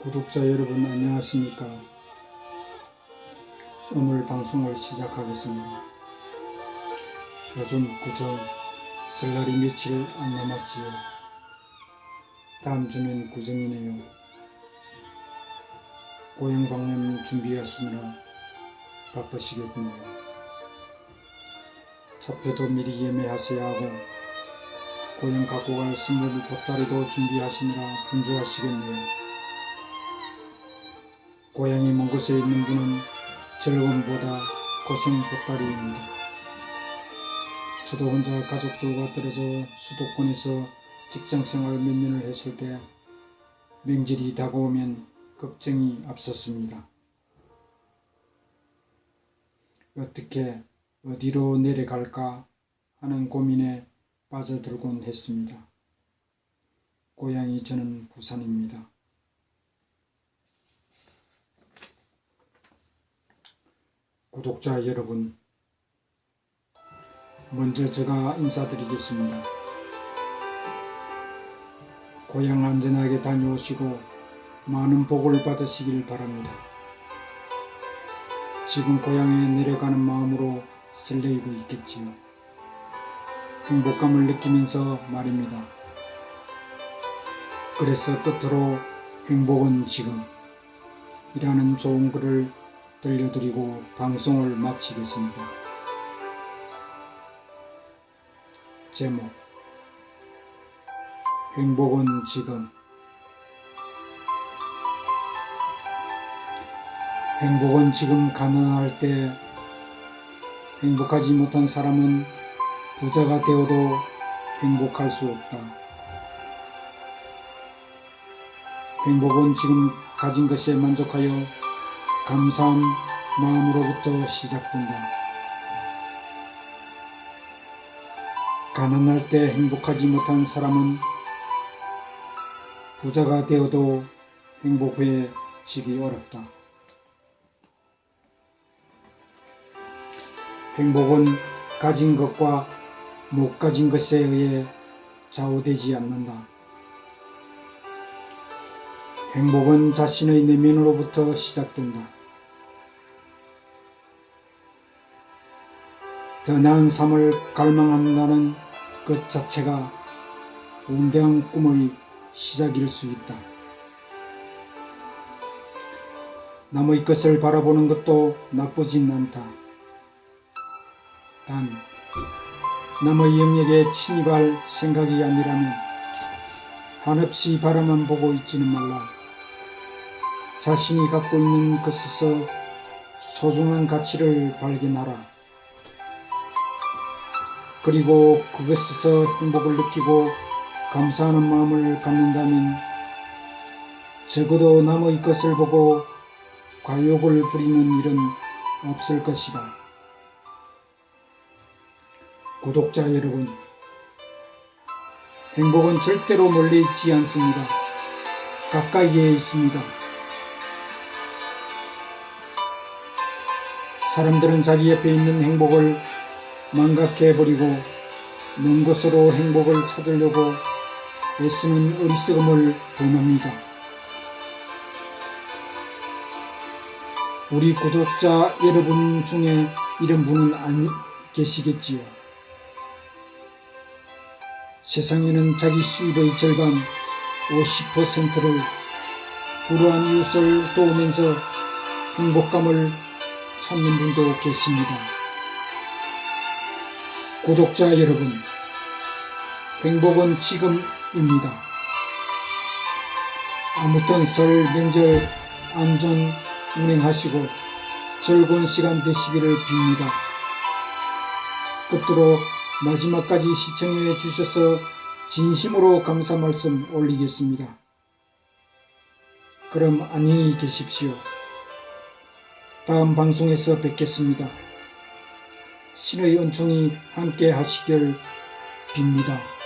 구독자 여러분 안녕하십니까? 오늘 방송을 시작하겠습니다. 요즘 구정 설날이 며칠 안 남았지요. 다음 주면 구정이네요. 고향 방문 준비하시느라 바쁘시겠네요. 차표도 미리 예매하셔야 하고 고향 갖고 갈 선물 보따리도 준비하시느라 분주하시겠네요. 고향이 먼 곳에 있는 분은 즐거움보다 고생 보따리입니다. 저도 혼자 가족들과 떨어져 수도권에서 직장생활 몇 년을 했을 때 명절이 다가오면 걱정이 앞섰습니다. 어떻게 어디로 내려갈까 하는 고민에 빠져들곤 했습니다. 고향이 저는 부산입니다. 구독자 여러분, 먼저 제가 인사드리겠습니다. 고향 안전하게 다녀오시고 많은 복을 받으시길 바랍니다. 지금 고향에 내려가는 마음으로 설레이고 있겠지요. 행복감을 느끼면서 말입니다. 그래서 끝으로 행복은 지금 이라는 좋은 글을 들려드리고 방송을 마치겠습니다. 제목 행복은 지금 행복은 지금 가난할 때 행복하지 못한 사람은 부자가 되어도 행복할 수 없다. 행복은 지금 가진 것에 만족하여 감사한 마음으로부터 시작된다. 가난할 때 행복하지 못한 사람은 부자가 되어도 행복해지기 어렵다. 행복은 가진 것과 못 가진 것에 의해 좌우되지 않는다. 행복은 자신의 내면으로부터 시작된다. 더 나은 삶을 갈망한다는 것 자체가 온대한 꿈의 시작일 수 있다. 남의 것을 바라보는 것도 나쁘진 않다. 단, 남의 영역에 침입할 생각이 아니라면 한없이 바라만 보고 있지는 말라. 자신이 갖고 있는 것에서 소중한 가치를 발견하라. 그리고 그것에서 행복을 느끼고 감사하는 마음을 갖는다면 적어도 남의 것을 보고 과욕을 부리는 일은 없을 것이다. 구독자 여러분, 행복은 절대로 멀리 있지 않습니다. 가까이에 있습니다. 사람들은 자기 옆에 있는 행복을 망각해 버리고 먼 곳으로 행복을 찾으려고 애쓰는 어리석음을 범합니다. 우리 구독자 여러분 중에 이런 분은 안 계시겠지요. 세상에는 자기 수입의 절반 50%를 불우한 이웃을 도우면서 행복감을 찾는 분도 계십니다. 구독자 여러분, 행복은 지금입니다. 아무튼 설 명절 안전 운행하시고 즐거운 시간 되시기를 빕니다. 끝으로 마지막까지 시청해 주셔서 진심으로 감사 말씀 올리겠습니다. 그럼 안녕히 계십시오. 다음 방송에서 뵙겠습니다. 신의 은총이 함께 하시길 빕니다.